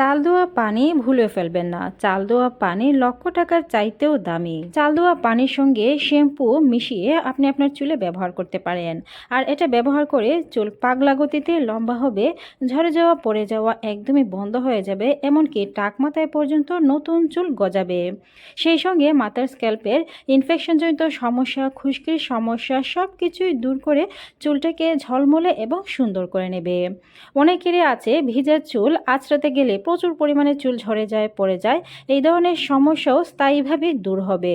চাল ধোয়া পানি ভুলে ফেলবেন না। চাল ধোয়া পানি লক্ষ টাকার চাইতেও দামি। চাল ধোয়া পানির সঙ্গে শ্যাম্পু মিশিয়ে আপনি আপনার চুলে ব্যবহার করতে পারেন। আর এটা ব্যবহার করে চুল পাগলা গতিতে লম্বা হবে, ঝরে যাওয়া, পড়ে যাওয়া একদমই বন্ধ হয়ে যাবে, এমনকি টাক মাথায় পর্যন্ত নতুন চুল গজাবে। সেই সঙ্গে মাথার স্ক্যাল্পের ইনফেকশনজনিত সমস্যা, খুশকির সমস্যা সব কিছুই দূর করে চুলটাকে ঝলমলে এবং সুন্দর করে নেবে। অনেকেরই আছে ভিজা চুল আঁচড়াতে গেলে প্রচুর পরিমাণে চুল ঝরে যায়, পড়ে যায়। এই ধরনের সমস্যাও স্থায়ীভাবে দূর হবে।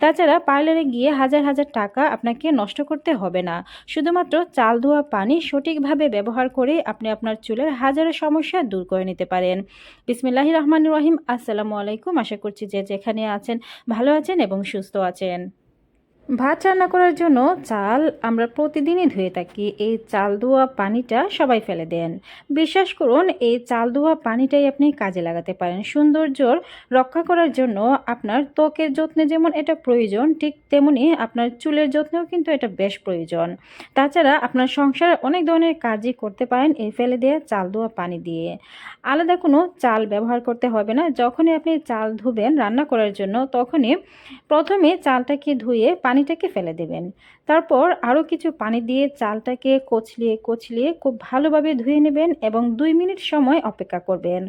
তাছাড়া পার্লারে গিয়ে হাজার হাজার টাকা আপনাকে নষ্ট করতে হবে না। শুধুমাত্র চাল ধোয়া পানি সঠিকভাবে ব্যবহার করে আপনি আপনার চুলের হাজারো সমস্যা দূর করে নিতে পারেন। বিসমিল্লাহ রহমান রহিম। আসসালামু আলাইকুম। আশা করছি যে যেখানে আছেন ভালো আছেন এবং সুস্থ আছেন। ভাত রান্না করার জন্য চাল আমরা প্রতিদিনই ধুয়ে থাকি। এই চাল ধোয়া পানিটা সবাই ফেলে দেন। বিশ্বাস করুন, এই চাল ধোয়া পানিটাই আপনি কাজে লাগাতে পারেন। সৌন্দর্যর রক্ষা করার জন্য আপনার ত্বকের যত্নে যেমন এটা প্রয়োজন, ঠিক তেমনি আপনার চুলের যত্নেও কিন্তু এটা বেশ প্রয়োজন। তাছাড়া আপনার সংসার অনেক ধরনের কাজই করতে পারেন এই ফেলে দেওয়া চাল ধোয়া পানি দিয়ে। আলাদা কোনো চাল ব্যবহার করতে হবে না। যখনই আপনি চাল ধুবেন রান্না করার জন্য, তখনই প্রথমে চালটাকে ধুয়ে পানিটাকে ফেলে দেবেন। তারপর আরও কিছু পানি দিয়ে চালটাকে কচলিয়ে কচলিয়ে খুব ভালোভাবে ধুয়ে নেবেন এবং দুই মিনিট সময় অপেক্ষা করবেন।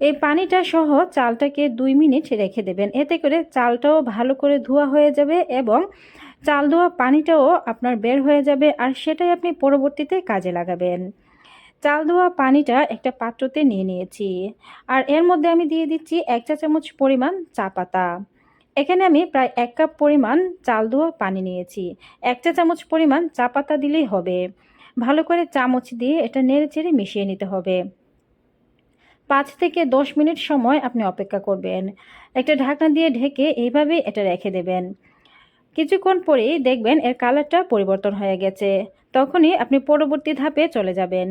এই পানিটা সহ চালটাকে দুই মিনিট রেখে দেবেন। এতে করে চালটাও ভালো করে ধোয়া হয়ে যাবে এবং চাল ধোয়া পানিটাও আপনার বের হয়ে যাবে আর সেটাই আপনি পরবর্তীতে কাজে লাগাবেন। চাল ধোয়া পানিটা একটা পাত্রতে নিয়ে নিয়েছি। আর এর মধ্যে আমি দিয়ে দিচ্ছি এক চা চামচ পরিমাণ চা পাতা। এখানে আমি প্রায় এক কাপ পরিমাণ চাল ধোয়া পানি নিয়েছি। এক চা চামচ পরিমাণ চা পাতা দিলেই হবে। ভালো করে চামচ দিয়ে এটা নেড়ে চেড়ে মিশিয়ে নিতে হবে। পাঁচ থেকে দশ মিনিট সময় আপনি অপেক্ষা করবেন। একটা ঢাকনা দিয়ে ঢেকে এইভাবে এটা রেখে দেবেন। কিছুক্ষণ পরেই দেখবেন এর কালারটা পরিবর্তন হয়ে গেছে। তখনই আপনি পরবর্তী ধাপে চলে যাবেন।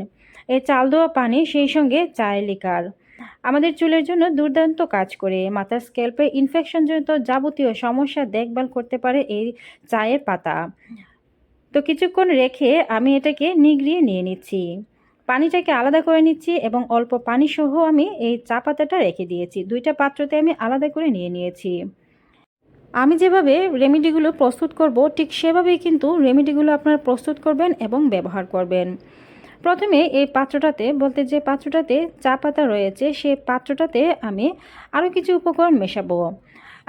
এই চাল ধোয়া পানি সেই সঙ্গে চায়ের লিকার। আমাদের চুলের জন্য দুর্দান্ত কাজ করে। মাথার স্ক্যাল্পে ইনফেকশনজনিত যাবতীয় সমস্যা দেখভাল করতে পারে এই চায়ের পাতা। তো কিছুক্ষণ রেখে আমি এটাকে নিগড়িয়ে নিয়ে নিচ্ছি। পানিটাকে আলাদা করে নিচ্ছি এবং অল্প পানি সহ আমি এই চা পাতাটা রেখে দিয়েছি। দুইটা পাত্রতে আমি আলাদা করে নিয়ে নিয়েছি। আমি যেভাবে রেমেডিগুলো প্রস্তুত করব, ঠিক সেভাবেই কিন্তু রেমেডিগুলো আপনারা প্রস্তুত করবেন এবং ব্যবহার করবেন। প্রথমে এই পাত্রটাতে, বলতে যে পাত্রটাতে চা পাতা রয়েছে সেই পাত্রটাতে আমি আরও কিছু উপকরণ মেশাবো।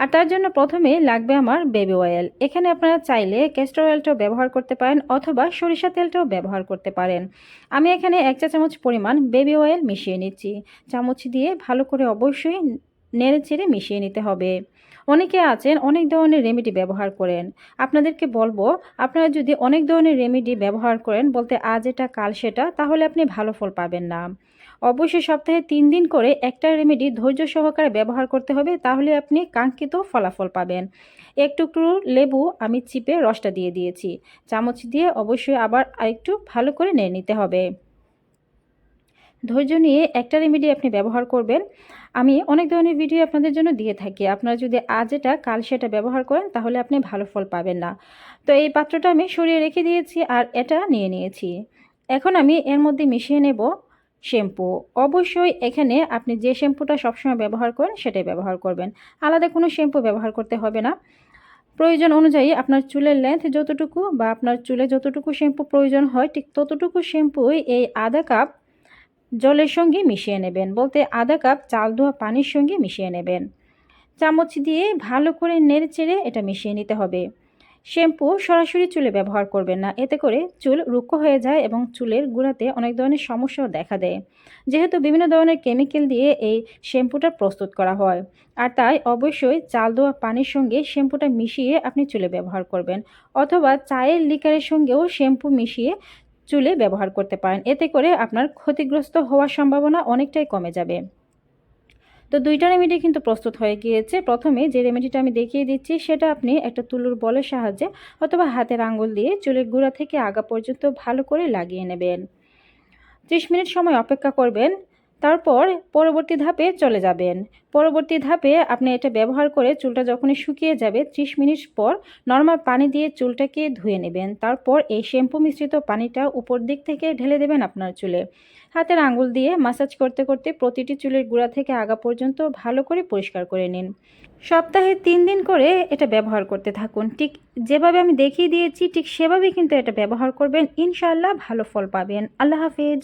আর তার জন্য প্রথমে লাগবে আমার বেবি অয়েল। এখানে আপনারা চাইলে ক্যাস্টর অয়েলটাও ব্যবহার করতে পারেন অথবা সরিষা তেলটাও ব্যবহার করতে পারেন। আমি এখানে এক চা চামচ পরিমাণ বেবি অয়েল মিশিয়ে নিচ্ছি। চামচ দিয়ে ভালো করে অবশ্যই নেড়ে চেড়ে মিশিয়ে নিতে হবে। অনেকে আছেন অনেক ধরনের রেমেডি ব্যবহার করেন। আপনাদেরকে বলব, আপনারা যদি অনেক ধরনের রেমেডি ব্যবহার করেন বলতে আজ এটা, কাল সেটা, তাহলে আপনি ভালো ফল পাবেন না। অবশ্যই সপ্তাহে তিন দিন করে একটা রেমেডি ধৈর্য সহকারে ব্যবহার করতে হবে, তাহলে আপনি কাঙ্ক্ষিত ফলাফল পাবেন। একটু একটু লেবু আমি চিপে রসটা দিয়ে দিয়েছি। চামচ দিয়ে অবশ্যই আবার আরেকটু ভালো করে নিয়ে নিতে হবে। ধৈর্য নিয়ে একটা রেমেডি আপনি ব্যবহার করবেন। আমি অনেক ধরনের ভিডিও আপনাদের জন্য দিয়ে থাকি। আপনারা যদি আজ এটা, কাল সেটা ব্যবহার করেন, তাহলে আপনি ভালো ফল পাবেন না। তো এই পাত্রটা আমি সরিয়ে রেখে দিয়েছি আর এটা নিয়ে নিয়েছি। এখন আমি এর মধ্যে মিশিয়ে নেব শ্যাম্পু। অবশ্যই এখানে আপনি যে শ্যাম্পুটা সবসময় ব্যবহার করেন, সেটাই ব্যবহার করবেন। আলাদা কোনো শ্যাম্পু ব্যবহার করতে হবে না। প্রয়োজন অনুযায়ী আপনার চুলের লেন্থ যতটুকু বা আপনার চুলে যতটুকু শ্যাম্পু প্রয়োজন হয়, ঠিক ততটুকু শ্যাম্পুই এই আধা কাপ জলের সঙ্গে মিশিয়ে নেবেন। বলতে আধা কাপ চাল ধোয়া পানির সঙ্গে মিশিয়ে নেবেন। চামচ দিয়ে ভালো করে নেড়ে চেড়ে এটা মিশিয়ে নিতে হবে। শ্যাম্পু সরাসরি চুলে ব্যবহার করবেন না। এতে করে চুল রুক্ষ হয়ে যায় এবং চুলের গুঁড়াতে অনেক ধরনের সমস্যাও দেখা দেয়। যেহেতু বিভিন্ন ধরনের কেমিক্যাল দিয়ে এই শ্যাম্পুটা প্রস্তুত করা হয়। আর তাই অবশ্যই চাল ধোয়া পানির সঙ্গে শ্যাম্পুটা মিশিয়ে আপনি চুলে ব্যবহার করবেন। অথবা চায়ের লিকারের সঙ্গেও শ্যাম্পু মিশিয়ে চুলে ব্যবহার করতে পারেন। এতে করে আপনার ক্ষতিগ্রস্ত হওয়ার সম্ভাবনা অনেকটাই কমে যাবে। তো দুইটা রেমেডি কিন্তু প্রস্তুত হয়ে গিয়েছে। প্রথমে যে রেমেডিটা আমি দেখিয়ে দিচ্ছি, সেটা আপনি একটা তুলুর বলের সাহায্যে অথবা হাতের আঙুল দিয়ে চুলের গুঁড়া থেকে আগা পর্যন্ত ভালো করে লাগিয়ে নেবেন। ত্রিশ মিনিট সময় অপেক্ষা করবেন। তারপর পরবর্তী ধাপে চলে যাবেন। পরবর্তী ধাপে আপনি এটা ব্যবহার করে চুলটা যখনই শুকিয়ে যাবে 30 মিনিট পর নর্মাল পানি দিয়ে চুলটাকে ধুয়ে নেবেন। তারপর এই শ্যাম্পু মিশ্রিত পানিটা উপর দিক থেকে ঢেলে দেবেন আপনার চুলে। হাতের আঙ্গুল দিয়ে মাসাজ করতে করতে প্রতিটি চুলের গুঁড়া থেকে আগা পর্যন্ত ভালো করে পরিষ্কার করে নিন। সপ্তাহে তিন দিন করে এটা ব্যবহার করতে থাকুন। ঠিক যেভাবে আমি দেখিয়ে দিয়েছি, ঠিক সেভাবেই কিন্তু এটা ব্যবহার করবেন। ইনশাআল্লাহ ভালো ফল পাবেন। আল্লাহ হাফেজ।